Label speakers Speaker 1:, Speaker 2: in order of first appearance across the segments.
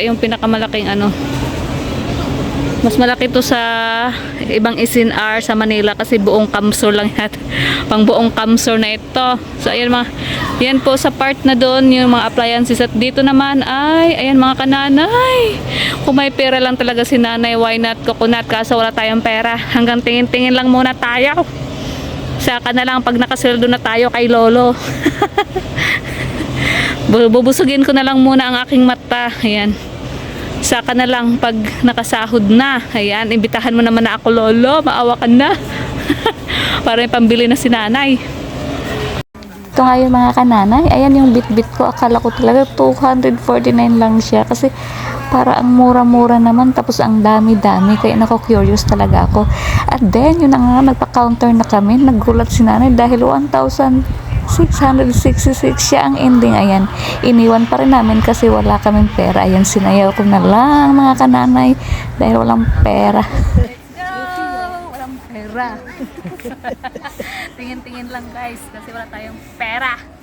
Speaker 1: yata yung pinakamalaking ano. Mas malaki to sa ibang SNR sa Manila kasi buong Kamsur lang yan. Pang buong Kamsur na ito. So ayan mga, yan po sa part na doon yung mga appliances at dito naman ay, ayan mga kananay. Kung may pera lang talaga si nanay, why not coconut kaso wala tayong pera. Hanggang tingin-tingin lang muna tayo. Saka na lang pag nakasweldo na tayo kay Lolo. Bu- Bubusugin ko na lang muna ang aking mata. Ayan. Saka na lang pag nakasahod na. Ayan, imbitahan mo naman na ako, Lolo. Maawa ka na. Para may pambili na si nanay.
Speaker 2: Ito nga yung mga kananay. Ayan yung bit-bit ko. Akala ko talaga 249 lang siya. Kasi para ang mura-mura naman. Tapos ang dami-dami. Kaya nako-curious talaga ako. At then, yun na nga, nagpa-counter na kami. Naggulat si nanay dahil 1,666 siya ang ending. Ayan. Iniwan pa rin namin kasi wala kaming pera. Ayan, sinayaw ko na lang mga kananay. Dahil walang pera.
Speaker 1: Pera. Tingin-tingin lang guys kasi wala tayong pera.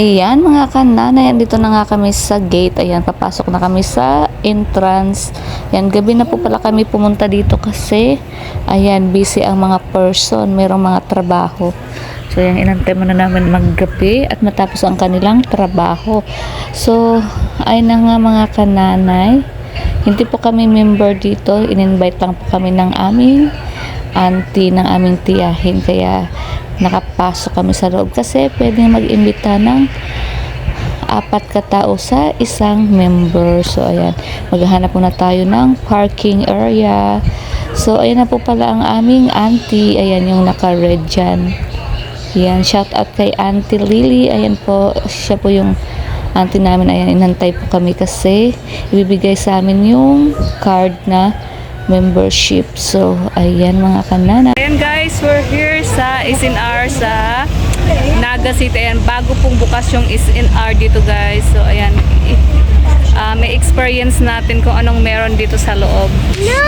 Speaker 2: Ayan mga kananay, andito na nga kami sa gate. Ayan, papasok na kami sa entrance. Ayan, gabi na po pala kami pumunta dito kasi ayan, busy ang mga person, mayroong mga trabaho. So, ayan, inantay muna namin maggabi at matapos ang kanilang trabaho. So, ay na nga mga kananay. Hindi po kami member dito. In-invite lang po kami ng aming auntie, ng aming tiyahin. Kaya, nakapasok kami sa loob kasi pwedeng mag-imbita ng apat katao sa isang member. So, ayan. Maghahanap muna tayo ng parking area. So, ayan na po pala ang aming auntie. Ayan yung naka-red dyan. Ayan, shout out kay Auntie Lily. Ayan po, siya po yung auntie namin. Ayan, inantay po kami kasi ibibigay sa amin yung card na membership. So, ayan mga kanana.
Speaker 1: Ayan guys, we're here sa SNR sa Naga City. Ayan, bago pong bukas yung SNR dito guys. So ayan, ah, may experience natin kung anong meron dito sa loob.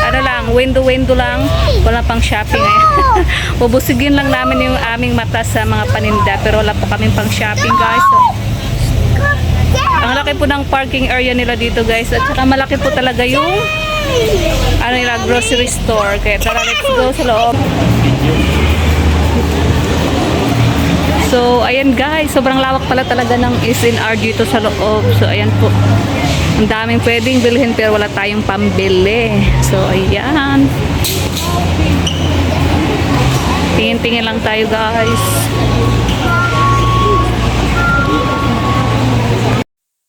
Speaker 1: Ano lang, window-window lang. Wala pang shopping ngayon. Bubusigin lang namin yung aming mata sa mga paninda. Pero wala po kaming pang shopping guys. So, ang laki po ng parking area nila dito guys. At saka malaki po talaga yung ano nila, grocery store. Kaya tara, let's go sa loob. So, ayan guys, sobrang lawak pala talaga ng SNR dito sa loob. So, ayan po. Ang daming pwedeng bilhin pero wala tayong pambili. So, ayan. Tingin-tingin lang tayo guys.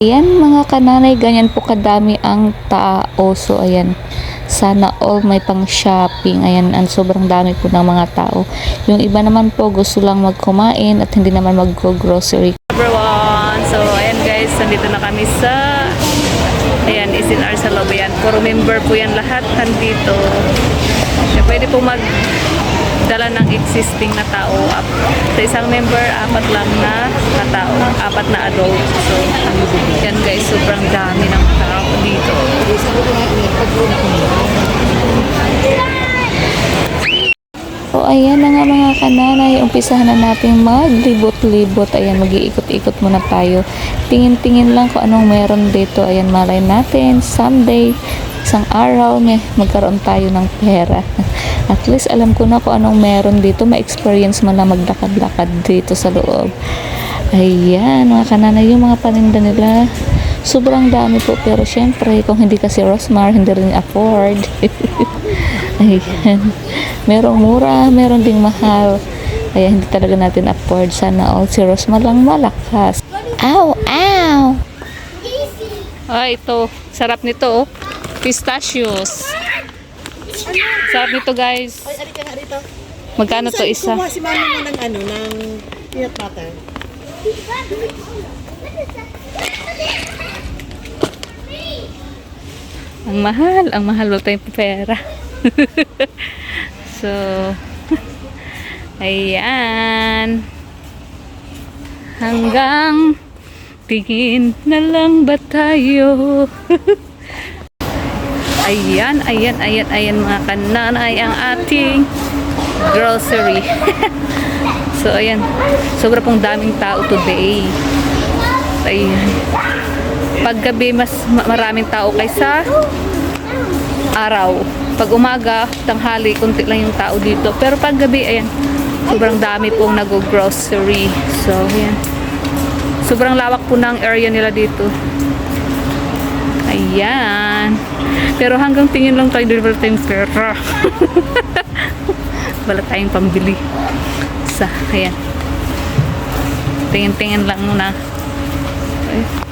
Speaker 2: Ayan mga kananay, ganyan po kadami ang tao. So ayan, sana all may pang shopping. Ayan, ang sobrang dami po ng mga tao. Yung iba naman po gusto lang magkumain at hindi naman mag-grocery.
Speaker 1: everyone. So, ayan guys, nandito na kami sa ayan, SNR sa loob. Ayan, puro member po yan lahat nandito. Kaya pwede po mag dala ng existing na tao. Sa isang member, apat lang na, na tao, apat na adult. So, yan guys, sobrang dami ng tao dito.
Speaker 2: Ayan na nga mga kananay, umpisahan na natin maglibot-libot. Ayan, mag-iikot-ikot muna tayo. Tingin-tingin lang kung anong meron dito. Ayan, malay natin, someday, isang araw, may magkaroon tayo ng pera. At least alam ko na kung anong meron dito. Ma-experience mo na maglakad-lakad dito sa loob. Ayan, mga kananay, yung mga paninda nila, sobrang dami po. Pero syempre, kung hindi kasi Rosmar, hindi rin afford. Ayan. Merong mura, meron ding mahal. Kaya hindi talaga natin afford. Sana all si Rosmar lang malakas. Ow! Ow!
Speaker 1: Ay, ito. Sarap nito, oh. Pistachios. Sarap nito, guys.
Speaker 3: Ay, alika nga rito.
Speaker 1: Magkano to isa?
Speaker 3: Kumuha si mama mo ng ano, ng peanut butter.
Speaker 1: Ang mahal, ang mahal wala tayong pera. so, ayan. hanggang tingin na lang ba tayo? ayan, ayan, ayan, ayan mga kananay ang ating grocery. so, ayan. Sobra pong daming tao today. Ayan. Paggabi, mas ma- maraming tao kaysa araw. Pag umaga, tanghali, kunti lang yung tao dito. Pero pag gabi, ayan, sobrang dami pong nag-grocery. So, ayan. Sobrang lawak po ng area nila dito. Ayan. Pero hanggang tingin lang tayo, deliver tayong pera. Wala tayong pambili. Sa, ayan. Tingin-tingin lang muna. Ay.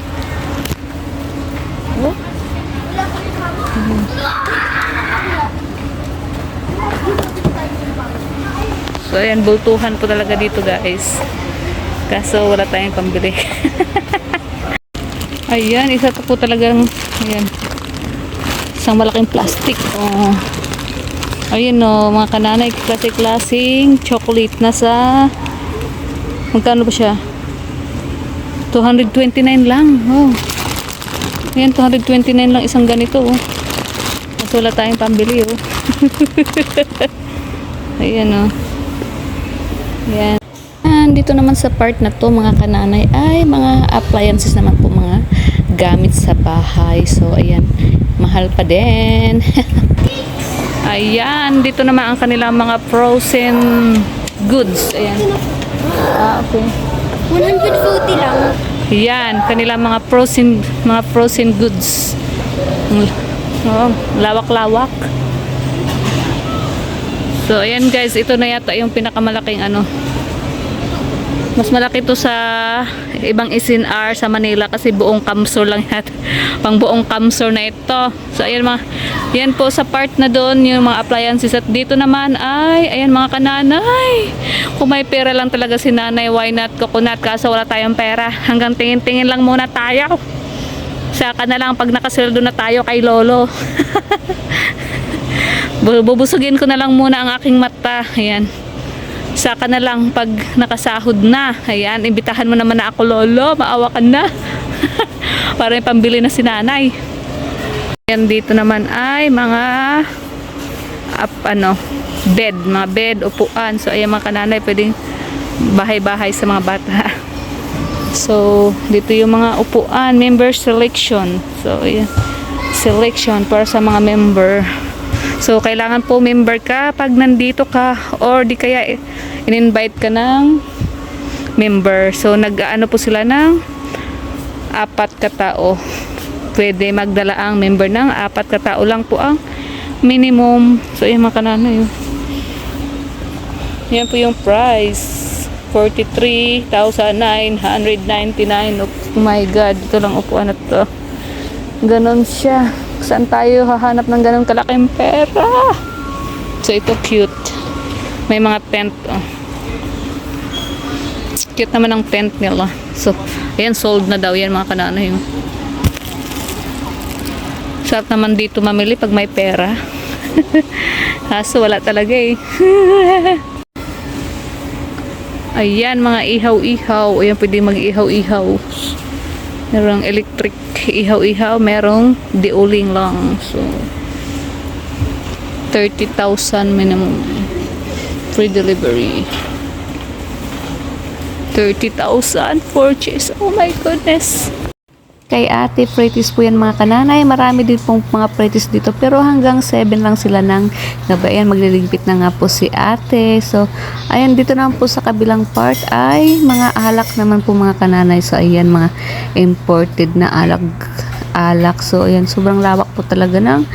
Speaker 1: So, ayan, bultuhan po talaga dito, guys. Kaso, wala tayong pambili. ayan, isa to po talagang, ayan, isang malaking plastic. Oh. Ayun, oh, mga kananay, klase-klaseng chocolate na sa, magkano ba siya? 229 lang. Oh. Ayan, 229 lang isang ganito. Oh. Kaso wala tayong pambili, oh. Ayan, oh. Ayan. And dito naman sa part na to mga kananay ay mga appliances naman po mga gamit sa bahay. So ayan, mahal pa din. ayan, dito naman ang kanilang mga frozen goods. Ayan. Ah, okay.
Speaker 4: 140 lang.
Speaker 1: Yan, kanilang mga frozen mga frozen goods. Oh, lawak-lawak. So, ayan guys, ito na yata yung pinakamalaking ano. Mas malaki to sa ibang SNR sa Manila kasi buong kamsor lang yan. Pang buong kamsor na ito. So, ayan mga, yan po sa part na doon yung mga appliances. At dito naman ay, ayan mga kananay. Kung may pera lang talaga si nanay, why not coconut? Kaso wala tayong pera. Hanggang tingin-tingin lang muna tayo. Saka na lang pag nakasweldo na tayo kay Lolo. Bu- Bubusugin ko na lang muna ang aking mata. Ayan. Saka na lang pag nakasahod na. Ayan, imbitahan mo naman na ako, Lolo. Maawa ka na. Para may pambili na si nanay. Ayan, dito naman ay mga up, ano, bed. Mga bed, upuan. So, ayan mga kananay, pwedeng bahay-bahay sa mga bata. So, dito yung mga upuan, member selection. So, ayan. Selection para sa mga member. So, kailangan po member ka pag nandito ka or di kaya in-invite ka ng member. So, nag-ano po sila ng apat katao. Pwede magdala ang member ng apat katao lang po ang minimum. So, yung mga kanano yun. Yan po yung price. 43,999. Oh my God. Ito lang upuan na to. Ganon siya. Saan tayo hahanap ng ganon kalaking pera? So, ito cute. May mga tent. Oh. Cute naman ang tent nila. So, ayan, sold na daw yan mga kanana yung. Sarap naman dito mamili pag may pera. Kaso wala talaga eh. Ayan, mga ihaw-ihaw. Ayan, pwede mag-ihaw-ihaw. Merong electric ihaw-ihaw. Merong diuling lang. So, 30,000 minimum. Free delivery. 30,000 purchase. Oh my goodness.
Speaker 5: Kay ate, pretis po yan mga kananay. Marami din pong mga pretis dito. Pero hanggang 7 lang sila ng gabi. Ayan, magliligpit na nga po si ate. So, ayan, dito naman po sa kabilang part ay mga alak naman po mga kananay. So, ayan, mga imported na alak. Alak. So, ayan, sobrang lawak po talaga ng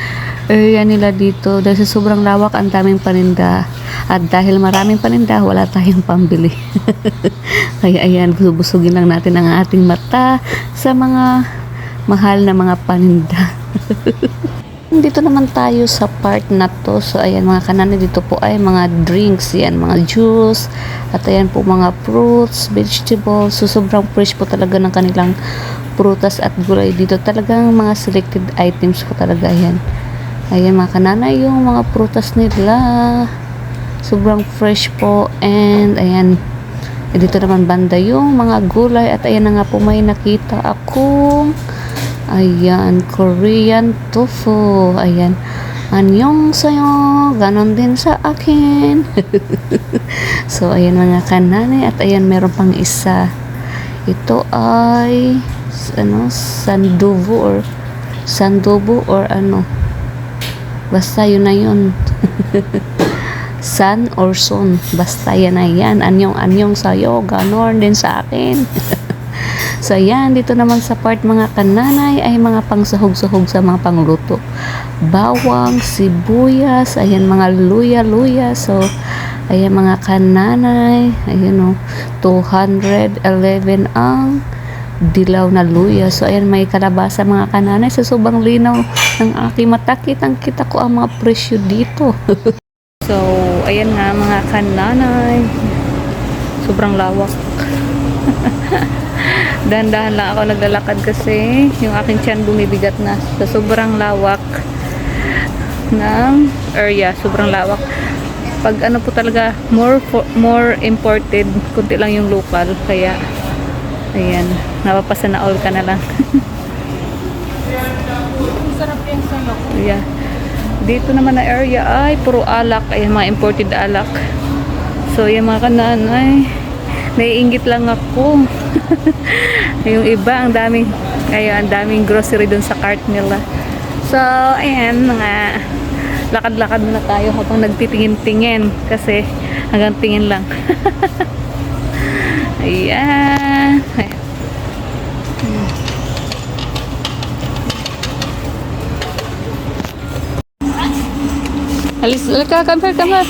Speaker 5: area nila dito. Dahil sa sobrang lawak, ang daming paninda. At dahil maraming paninda, wala tayong pambili. Kaya ayan, busugin lang natin ang ating mata sa mga mahal na mga paninda. Dito naman tayo sa part na to. So, ayan mga kanana dito po ay mga drinks. Yan, mga juice. At ayan po mga fruits, vegetables. So, sobrang fresh po talaga ng kanilang prutas at gulay dito. Talagang mga selected items po talaga yan. Ayan mga kanana yung mga prutas nila. Sobrang fresh po. And ayan, Eh, dito naman banda yung mga gulay at ayan na nga po may nakita akong ayan, Korean tofu. Ayan. Anyong sayo, ganon din sa akin. so, ayan mga kananay at ayan meron pang isa. Ito ay ano, sandubu or sandubu or ano. Basta yun na yun. San or son. Basta yan na yan. Anyong anyong sa'yo. Ganon din sa akin. so yan. Dito naman sa part mga kananay ay mga pangsahog-sahog sa mga pangluto. Bawang, sibuyas, ayan mga luya-luya. So, ayan mga kananay. Ayan o. 211 ang dilaw na luya. So, ayan, may kalabasa mga kananay. Sa sobrang linaw ng aking mata, kitang kita ko ang mga presyo dito.
Speaker 1: So, ayan nga mga kananay. Sobrang lawak. Dahan-dahan lang ako naglalakad kasi yung aking tiyan bumibigat na sa sobrang lawak ng area. Sobrang lawak. Pag ano po talaga, more for, more imported, kunti lang yung local. Kaya, ayan, napapasa na all ka na lang.
Speaker 3: Sarap yung sayo.
Speaker 1: Yeah. Dito naman na area ay puro alak. Ay, mga imported alak. So, yung mga kananay, naiingit lang ako. yung iba, ang daming, ay, ang daming grocery dun sa cart nila. So, ayan, mga lakad-lakad muna tayo habang nagtitingin-tingin kasi hanggang tingin lang. ayan. Ayan. Alis, halika, come here, come here.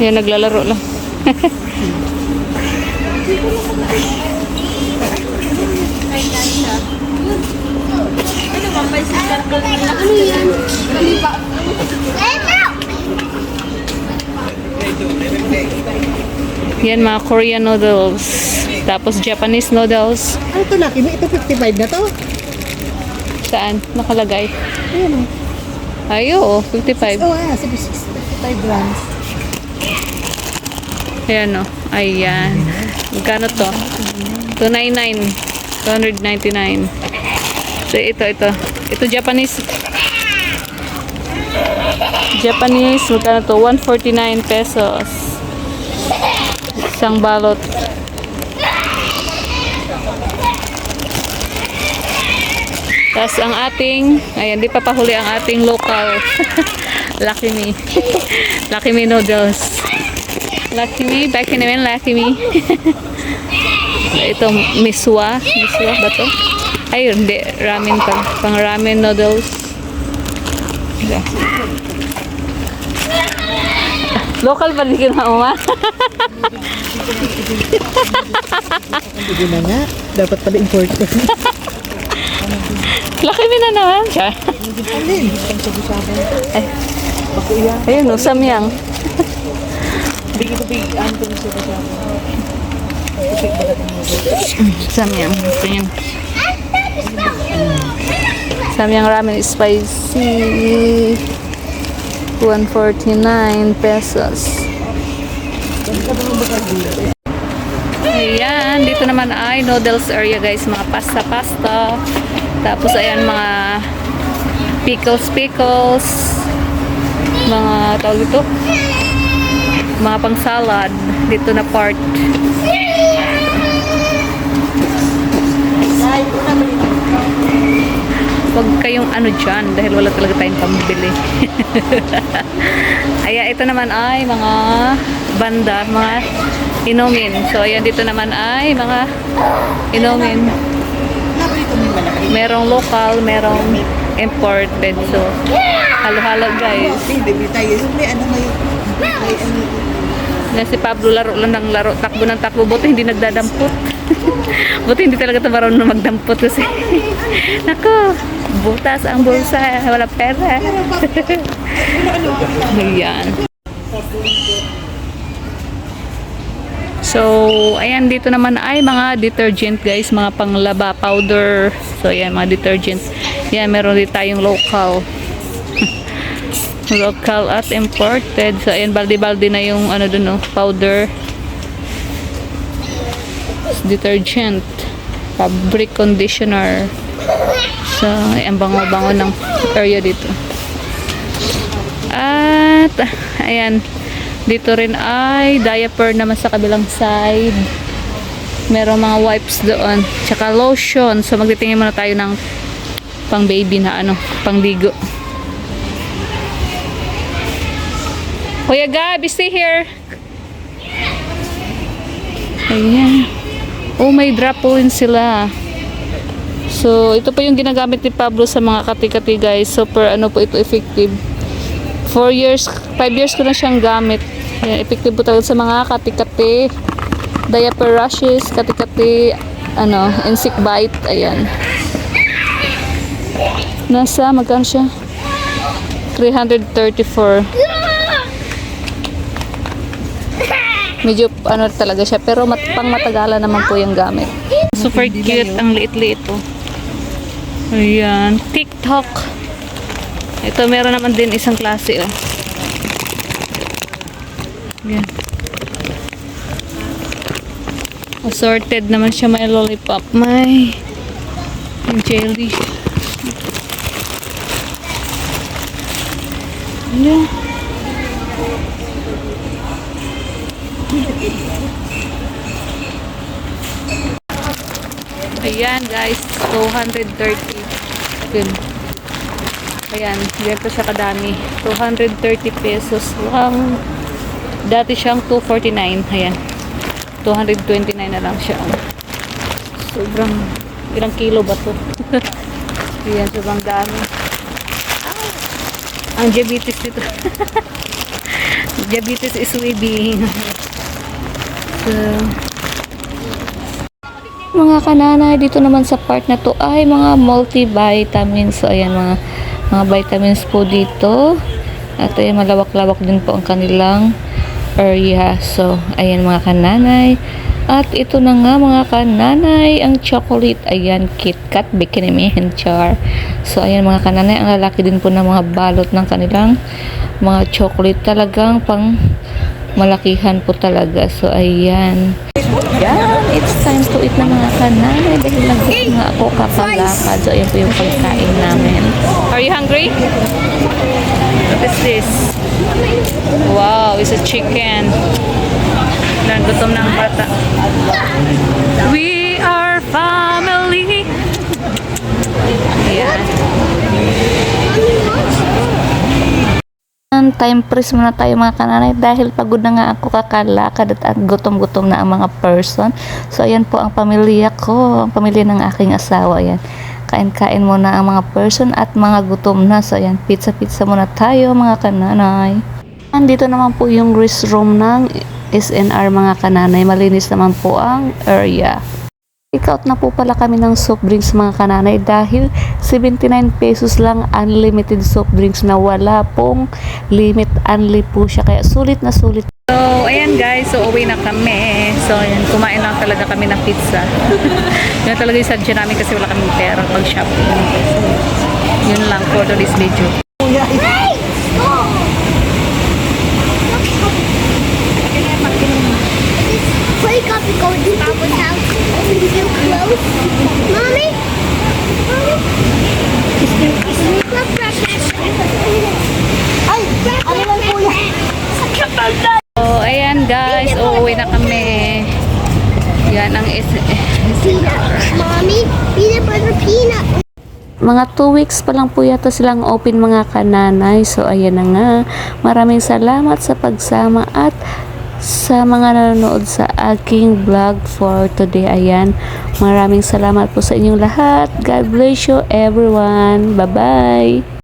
Speaker 1: Yan, naglalaro lang.
Speaker 4: Ano yan?
Speaker 1: Yan, mga Korean noodles. Tapos Japanese noodles.
Speaker 3: Ano to laki? Ito 55 na to?
Speaker 1: Saan? Nakalagay.
Speaker 3: Ayan o.
Speaker 1: Ay, oo, 55.
Speaker 3: Oh, ah, 55 grams.
Speaker 1: Ayan, o. Ayan. Magkano to? 299. 299. So, ito, ito. Ito, Japanese. Japanese, magkano to? 149 pesos. Isang balot. Tapos ang ating, ayan, di pa pahuli ang ating local. Lucky me. Lucky me noodles. Lucky me, back in naman, lucky me. Ito, miswa. Miswa ba to? Ay, hindi. Ramen pa. Pang ramen noodles. Yeah. Local pa din ma.
Speaker 3: Hindi na nga. Dapat pala imported.
Speaker 1: Lucky me na naman. Siya.
Speaker 3: Ang.
Speaker 1: Ay. Ayun, no, samyang.
Speaker 3: Bigay ko big. Sabi-sabi?
Speaker 1: Samyang. Ito yun. Samyang ramen is spicy. 149 pesos. Ayan, dito naman ay noodles area guys, mga pasta-pasta. Tapos ayan mga pickles pickles. Mga tawag ito. Mga pang salad dito na part. Huwag kayong ano dyan dahil wala talaga tayong pambili. Ayan, ito naman ay mga banda, mga inumin. So, ayan dito naman ay mga inumin. Merong local, merong imported. So, halo-halo guys.
Speaker 3: Hindi, tayo. Yung may ano may... May ano...
Speaker 1: Na si Pablo laro lang ng laro, takbo ng takbo, buti hindi nagdadampot. buti hindi talaga ito marunong magdampot kasi. Nako, butas ang bulsa, wala pera. Ayan. So, ayan dito naman ay mga detergent guys, mga panglaba powder. So, ayan mga detergent. Yan, meron din tayong local. Local at imported. So, ayan, balde-balde na yung ano dun, no, powder. Detergent. Fabric conditioner. So, ayan, bango-bango ng area dito. At, ayan, dito rin ay diaper naman sa kabilang side. Merong mga wipes doon. Tsaka lotion. So, magtitingin muna tayo ng pang baby na ano, pang ligo. Kuya Gabi, stay here. Ayan. Oh, may drop sila. So, ito po yung ginagamit ni Pablo sa mga kati-kati guys. Super ano po ito effective. 4 years, 5 years ko na siyang gamit. Ayan, effective po talaga sa mga kati-kati. Diaper rashes, kati-kati, ano, insect bite. Ayan. Nasa, magkano siya? 334. Medyo ano talaga siya, pero mat pang matagalan naman po yung gamit. Super cute, ang liit-liit po. Ayan, TikTok. Ito meron naman din isang klase oh. Ayan. Assorted naman siya, may lollipop, may jelly. Ayan. Ayan guys, 230. Yun. Ayan, ganito siya kadami. 230 pesos lang. Dati siyang 249. Ayan. 229 na lang siya. Sobrang, ilang kilo ba to? Ayan, sobrang dami. Ang diabetes dito. diabetes is waving. so,
Speaker 2: Mga kananay, dito naman sa part na to ay mga multivitamins. So, ayan, mga, mga vitamins po dito. At ayan, malawak-lawak din po ang kanilang area. So, ayan mga kananay. At ito na nga mga kananay, ang chocolate. Ayan, KitKat, Bikini Man Char. So, ayan mga kananay, ang lalaki din po ng mga balot ng kanilang mga chocolate. Talagang pang malakihan po talaga. So, ayan. Yan, it's time to eat na mga kananay dahil nag nga ako kapalakad. So, ayan po yung pagkain namin.
Speaker 1: Are you hungry? What is this? Wow, it's a chicken. Nagutom ng bata. We are family. Ayan.
Speaker 2: Yan, time freeze muna tayo mga kananay dahil pagod na nga ako kakalakad at gutom-gutom na ang mga person. So, ayan po ang pamilya ko, ang pamilya ng aking asawa. Ayan. Kain-kain muna ang mga person at mga gutom na. So, ayan, pizza-pizza muna tayo mga kananay. Andito naman po yung restroom ng SNR mga kananay. Malinis naman po ang area. Take-out na po pala kami ng soft drinks mga kananay dahil 79 pesos lang unlimited soft drinks na wala pong limit unli po siya kaya sulit na sulit
Speaker 1: So, ayan guys. So, uwi na kami. So, ayan, kumain lang talaga kami ng pizza. yun talaga yung sadya namin kasi wala kaming pera pag shopping. So, yun lang for today's video.
Speaker 4: Mommy? Ay, ano lang po yan?
Speaker 1: So, ayan guys. Uuwi na kami. Yan ang is
Speaker 4: Peanut. Mommy, peanut butter peanut.
Speaker 2: mga 2 weeks pa lang po yata silang open mga kananay so ayan na nga maraming salamat sa pagsama at sa mga nanonood sa aking vlog for today ayan maraming salamat po sa inyong lahat. God bless you everyone. Bye bye